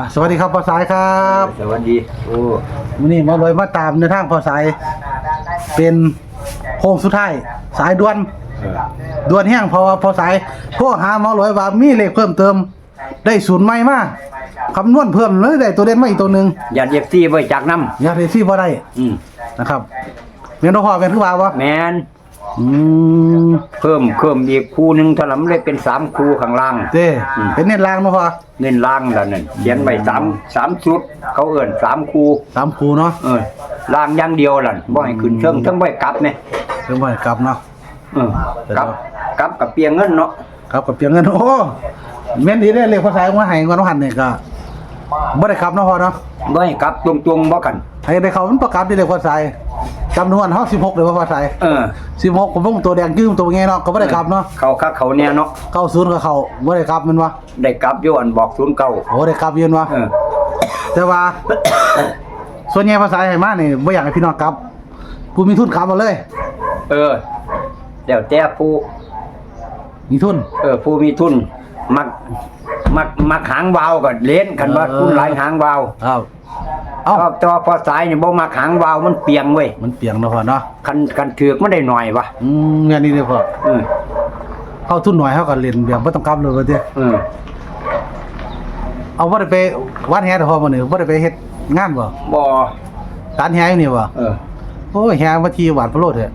อะสวัสดีครับพ่อสายครับสวัสดีโอ้วันนี้มาเลยมาตามในทางพ่อสาย เป็นโค้งสุดท้ายสายด่วนเออด่วนแห้งเพราะว่าพ่อสายโทรหาหมอลอยว่ามีเลขเพิ่มเติม ได้ศูนย์ใหม่มาคำนวณเพิ่มเลยได้ตัวเด่นมาอีกตัวหนึ่งยันเย็บซี่ไว้จากน้อยากได้ซี่บ่ได้ำอืมนะครับเมียนพ่อเป็นคือว่าวะ แมน อืมเพิ่มเพิ่มอีกคู่หนึ่งถลำเลยเป็นสามคู่ข้างล่างเด้เป็นเน้นล่างเนาะพ่อเน้นล่างแล้วนั่นเขียนไว้สามสามชุด เขาเอิ่นสามคู่สามคูเนาะเออล่างอย่างเดียวล่ะบ่ให้ขึ้นเชิงเทั้งบ่ให้กลับเนี่ยเพิ่มไว้กลับเนาะ เออกลับกลับกับเปียงเงินเนาะครับกับเพียงเงินโอ้แม่นดีได้เลขภาษามาให้ก่อนว่าหันนี่ก็บ่ได้ครับเนาะพ่อเนาะบ่ให้กลับตรงๆบ่กันให้ได้เขามันประกาศได้เลขภาษา จำนวนเฮา16เลยว่าภาษาเออ16ผมวงตัวแดงยืมตัวไงเนาะก็บ่ได้ครับเนาะเขาคักเขาเนี่ยเนาะ90ก็เข้าบ่ได้ครับแมันวะได้กลับอยู่อันบอกศูนย์เก้าโอ้ได้ครับยืนวะเออ แต่ว่า ส่วนใหญ่ภาษาให้มานี่บ่อยากให้พี่น้องกลับผู้มีทุนกลับมาเลยเออแล้วแต่ผู้มีทุน เออผู้มีทุนมัก มักมักหางวาวก็เล่นกันว่าเออทุนหลายหางวาวครับเอ้าชอบตัวพอสายนี่บ่มักหางวาวมันเปียงเว้ยมันเปียงเนาะพ่อเนาะคันคันถือกมันได้หน่อยวะอืมแม่นนี่เด้อพ่อเออเข้าทุนหน่อยเฮาก็เล่นแบบบ่ต้องกลับเลยว่าติเออเอาบ่ได้ไปวัดแฮเด้อพ่อมื้อนี้บ่ได้ไปเฮ็ดงานบ่บ่การแฮอยู่นี่บ่เออโอ้ยแฮมาทีหวานพะโลดเถอะ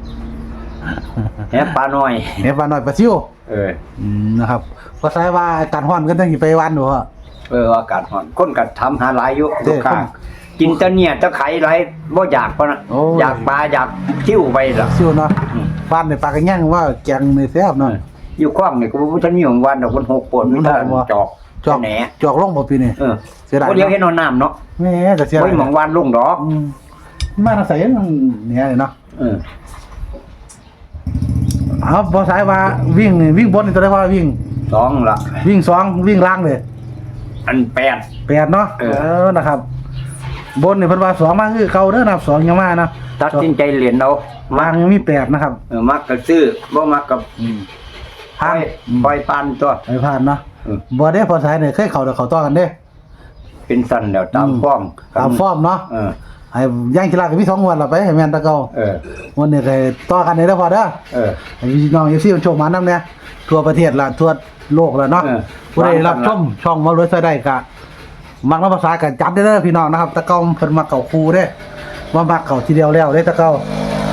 แฮปลาน้อยแฮปลาน้อยปลาซิว เออ อืมนะครับก็ใช้ว่าการฮ้อนก็ต้องสิไปวันบ่พ่อ เอออากาศร้อนคนก็ทำหาหลายอยู่เด้ลูกค้าคนกินแตะเนี่ยแตะไคร้หลายบ่อยากปะนะโอ้ อยากปลาอยากคิ้วไปล่ะ ซิวเนาะอืม บ้านในปลากระแยงว่าแกงในแซ่บเนาะ อยู่ข้างนี่ก็บ่ทันมีของวันดอกคนหกปนมีแต่บ่ จอกจอกแหนจอกลงบ่ปีนี้ เออเสียดาย บ่เลี้ยงให้นอนน้ำเนาะแหม่ก็เสียบ่ดายมีหมองวานลงดอกอืมมาอาศัยมันเนี่ยเนาะเออ เอาบ่สายว่าวิ่งนี่วิ่งบนนี่ตัวได้ว่าวิ่ง สองละวิ่งสองวิ่งล่างเลยอันแปด แปดเนาะเอออนะครับ บนนี่เพิ่นว่าสองมาคือเก่าเด้อนะครับสองยังมานะตัดสินใจเหรียญเอาล่างยังมีแปดนะครับ เออมักก็ซื้อบ่มักก็อืมปล่อยอืม ปล่อยปันตัว ไปผ่านเนาะเออบ่ได้พอสายเนี่ยเคยเข้าเดี๋ยวเข้าต่อกันเด้เป็นสันแล้วตามฟ้อมตามฟอร์มเนาะเออ ให้ย่างกีฬาก็มีสองงวันละไปให้แม่นตะเก่าเออ วันนี้ก็ต่อกันได้แล้วพอเด้อเออ ให้พี่น้อง FC มันโชคมานํเนี่ยทั่วประเทศละทั่วโลกละเนาะเออ ผู้ใดรับชมช่องมารวยใส่ได้ก็มักน้ำภาษากันจัดได้เด้อพี่น้องนะครับ ตะเก่าเพิ่นมักเก่าครูเด้ว่ามักเก่าทีเดียวแล้วเด้ตะเก่า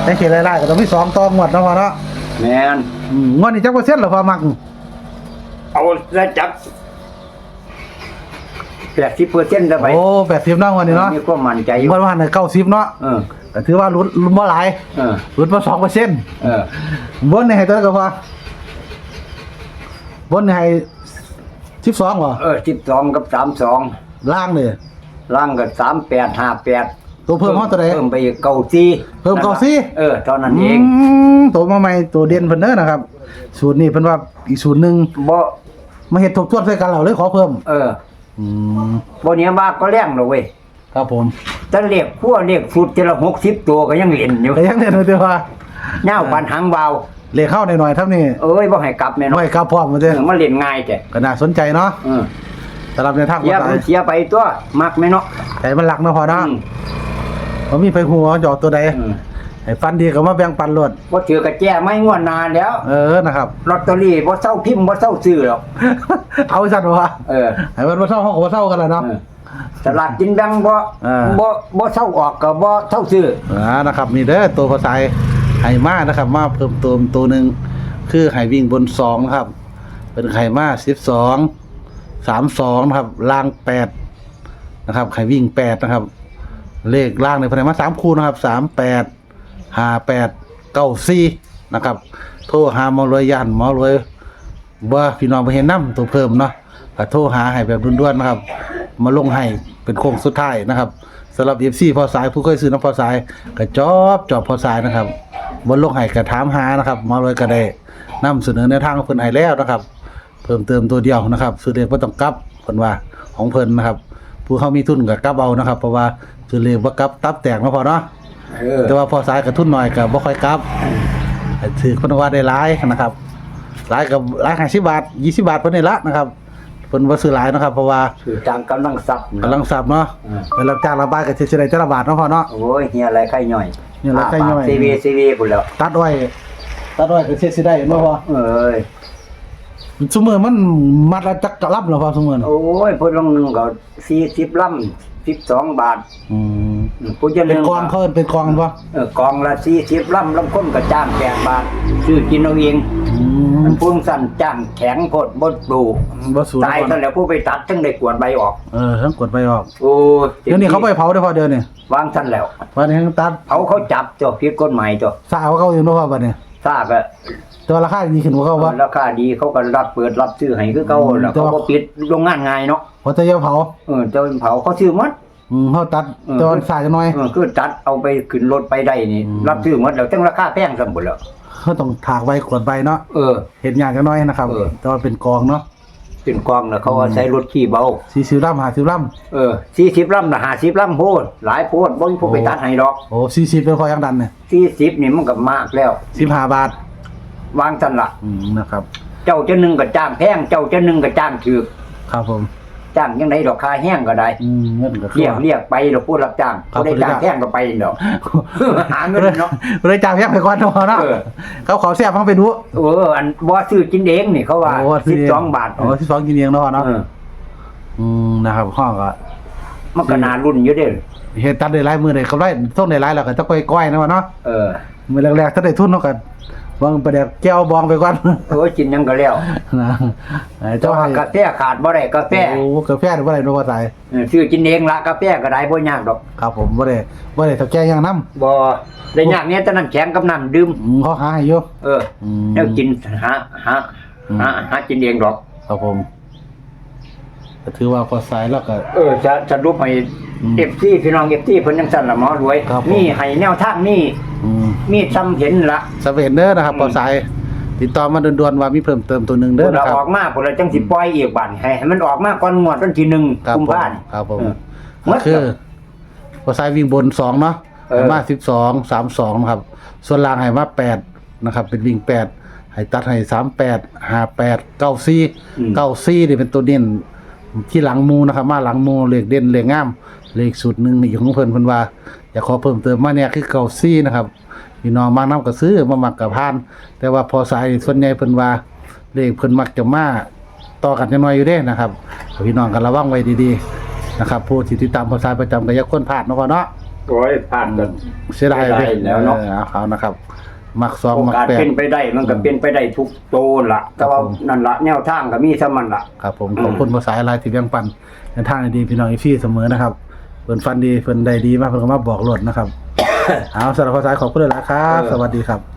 แต่เขียนไล่ๆก็ต้องมีสองต่องวดเนาะพอเนาะแม่นอืมงวดนี้จักเปอร์เซ็นต์เหรอพอมักเอาแล้วจับ แปดสิบเปอร์เซ็นต์ได้ไปโอ้80เนาะงวดนี้เนาะมีความมั่นใจอยู่งวดว่าเนี่ย90เนาะเออก็ถือว่าลุ้นลุ้นบ่หลายเออลุ้นบ่2%เปอร์เซ็นต์เออบนนี่ให้ตัวก็พอบนนี่ให้สิบสองเหรอเออสิบสองกับสามสองล่างเลยล่างกับสามแปดห้าแปดตัวเพิ่มห้องตัวใดเพิ่มไปอีกเก้าสี่เพิ่มเก้าสี่เออเท่านั้นเองมตัวมาใหม่ตัวเด่นเพิ่นเด้อนะครับ สูตรนี้เพิ่นว่าอีกสูตรหนึ่งบ่มาเฮ็ดทบทวนใส่กันเราเลยขอเพิ่ม เออ อืมบ่เนี้ยบ้าก็แรงหรอกเว้ยครับผมแต่เรียกขั้วเรียกสูตรทีละหกสิบตัวก็ยังเล่นอยู่แต่ยังเด่นเลยเด้อว่าเน่าปันหางวาวเลขเข้าหน่อยๆเท่านี้เอ้ยบ่ให้กลับแม่เนาะไว้ครับพร้อมมาเอเด้ออมันเล่นง่ายแต่ก็น่าสนใจเนาะเออสำหรับในทางเสียภาษามันเสียไปตัวมักไหมเนาะแต่มันหลักเนาะพอเนาะอืมบ่มีไผฮู้ว่าหยอกตัวใดเออ ให้ฟันดีก็มาแบ่งปันโลดบ่ถือกระแจไม่งวดนานแล้วเออนะครับ ลอตเตอรี่บ่เศร้าพิมพ์บ่เศร้าซื้อหรอก เอาซั่นว่าเออ ให้มันบ่เศร้าเฮาก็บ่เศร้ากันแล้วเนาะ เออสลากกินแบ่งบ่เออ บ่บ่เศร้าออกก็บ่เศร้าซื้ออ่านะครับนี่เด้อตัวภาษาไห่มานะครับ มาเพิ่มเติมตัวหนึ่งคือไห่วิ่งบนสองนะครับ เป็นไห่มาสิบสองสามสองนะครับล่างแปดนะครับไห่วิ่งแปดนะครับ เลขล่างในภายในมาสามคู่นะครับสามแปด ห้าแปดเก้าสี่นะครับ โทรหาหมอรวยยันหมอรวยว่าพี่น้องไปเห็นน้ำตัวเพิ่มเนาะก็โทรหาให้แบบด่วนๆนะครับ มาลงให้เป็นโค้งสุดท้ายนะครับสำหรับ FC พอสายผู้เคยซื้อน้ำพอสายก็จอบจอบพอสายนะครับบนลงให้ก็ถามหานะครับมาเลยก็ได้นำเสนอแนวทางเพิ่นให้แล้วนะครับ เพิ่มเติมตัวเดียวนะครับซื้อเลขบ่ต้องกลับเพิ่นว่าของเพิ่นนะครับ ผู้เขามีทุนก็กลับเอานะครับ เพราะว่าซื้อเลขบ่กลับตับแตกเนาพอเนาะ เออ แต่ว่าพอสายกับทุนหน่อยก็บ่ค่อยกลับถือคนว่าได้หลายนะครับหลายกับหลาย50บาท20บาทเพิ่นนี่ละนะครับพิ่นบ่ซื้อหลายเนาะครับ เพราะว่าคือจางกำลังซับกำลังสับเนาะอืมไปรับจ้างระบายก็สิได้แต่ละบาทเนาะพ่อเนาะโอ้ยเฮียอะไรไข่ย่อยเฮียอะไรไข่ย่อยซีวีซีวีพุ่นแล้วตัดไว้ตัดไว้ก็สิสิได้เนาะพ่อเอ้ยซุมื้อมันมัดละจักกะลับแล้วพ่อซุมื้อน่ะโอ้ยพุ่นลงก็40ลำ12บาท อืม พุ่นจะเป็นกองเขาเอิ้นเป็นกองบ่เออกองละ40ลำลำคนก็จ้าง8บาทซื้อกินเอาเองอืมมันพุ่งสั่นจ้างแข็งโพดบ่ปลูกบ่สูตายซะแล้วผู้ไปตัดทั้งได้กวดใบออกเออทั้งกดไปออกโอ้ยเดี๋ยวนี้เขาไปเผาได้อพ่อเดี๋ยวนี้วางสั่นแล้ววันนี้ทั้งตัดเขาเขาจับตัวผิดกฎหมายตัวสาวเขาอยู่เนาะพ่อบัดนี้ทราบก็แต่ว่าราคาดีขึ้นกว่าเขาบ่ราคาดีเขาก็รับเปิดรับซื้อให้คือเขาอืมแล้วแต่เขาว่าก็ปิดโรงงานง่ายเนาะพอจะเยาเผาเออเจ้าเผาเขาซื้อหมด อืมเขาตัดเออแต่ว่าสายจังหน่อยเออคือตัดเอาไปขึ้นรถไปได้นี่อืมรับซื้อหมดแล้วจังราคาแพงซั่นหมดแล้วเขาต้องถากใบกดใบเนาะเออ เห็นยากจังน้อยนะครับเออ แต่ว่าเป็นกองเนาะเป็นกองแล้วเขาก็ใช้รถขี้เบา สี่สิบลำห้าสิบลเออ40ลำน่ะ50ลำโพดหลายโพดบ่มีผู้ไปตัดให้ดอกำโอ้สี่สิบเป็นพอยังดันเนี่ย40นี่มันก็มากแล้ว สิบห้าบาทวางซั่นล่ะอืมนะครับ เจ้าจะหนึงก็จ้างแพงเจ้าจะหนึงก็จ้างถูกครับผม จ้างยังไงดอกค่าแห้งก็ได้อืมเงินก็คือเรียกเรียกไปดอกผู้รับจ้างครับผู้ได้จ้างแห้งก็ไปดอกหาเงินเนาะเลยจ่ายแพงไปก่อนเนาะเนาะเออเขาขอแซ่บฟังไปดูเอออันบ่ซื้อกินเองนี่เขาว่าโอ้สิบสองบาทโอ้สิบสองกินเองเนาะเนาะเอออืมนะครับห้องก็มันก็น่ารุ่นอยู่เด้อเฮ็ดตัดได้หลายมือเลยเขาได้ต้องได้หลายแล้วก็จะไปก้อยนะวะเนาะเออมือแรกๆถ้าได้ทุนเนาะก็ วางประเดี๋ยวแก้วบองไปก่อนโอ้ยกินหยังก็แล้วนะเออแต่เจ้าว่าให้กาแฟขาดบ่ได้กาแฟโอ้กาแฟหรือว่าอะไรโนว่าตายเออซื้อกินเองละกาแฟก็ได้บ่ยากดอกครับผมบ่ได้บ่ได้เท่าแก่ยังน้ำบ่ได้ยากเนี่ยแต่น้ำแข็งกับน้ำดื่มอืมเขาหาให้อยู่เอออืม แล้วกินหาหาอืม หาหากินเองดอก ครับผมก็ถือว่าพอสายแล้วก็ เออจะจะรูปให้อืมเอฟซีพี่น้องเอฟซีเพิ่นจังซั่นล่ะหมอรวย ครับผม นี่ให้แนวทางนี่อืม มีซ้ำเห็นละสเวนเด้อนะครับอืมพอสาย ติดต่อมาด่วนๆว่ามีเพิ่มเติมตัวหนึงเด้อเรานะครัอบอกมาพุ่นละจังสิปล่อยอีกบัดให้ให้มันออกมาก่อนงวดวันที่หนึ่งครับกุมผมภาพันธ์ ครับผมเออหมก็ดคือพอสายวิ่งบนสองเนาะเออมาสิบสองสามสองนะครับ ส่วนล่างให้มาแปดนะครับ เป็นวิ่งแปดให้ตัดให้สามแปดห้าแปดเก้าสี่เก้าสี่นี่เป็นตัวเด่นที่หลังหมูนะครับ มาหลังหมูเลขเด่นเลขงามเลขสุดหนึ่งนี่ของเพิ่นเพิ่นว่า อยากขอเพิ่มเติมมาเนี่ยคือเก้าสี่นะครับ พี่น้องมากน้ำก็ซื้อมามักกับพาน แต่ว่าพอสายส่วนใหญ่เพิ่นว่าเลขเพิ่นมักจะมาต่อกันจังน้อยอยู่เด้นะครับพี่น้องก็ระวังไว้ดีๆนะครับผู้ที่ติดตามพอสายประจำก็อย่าคนพลาดเนาะพ่อเนาะโอ้ยพลาดกัน เสียดายเสียดายแล้วเนาะ ออเอาเอานะครับ มักสองโอมักกาสแปด เป็นไปได้มันก็เป็นไปได้ทุกโตละแต่ว่าครับผม นั่นละแนวทางก็มีซะมันละ ครับผมอืมขอบคุณภาษาอะไรที่แบ่งปันในทางดีๆพี่น้องอีฟี่เสมอนะครับเพิ่นฟันดีเพิ่นได้ดีมากเพิ่นก็มาบอกหลดนะครับ เอาสำหรับภาษาขอบคุณเลยละครับ สวัสดีครับ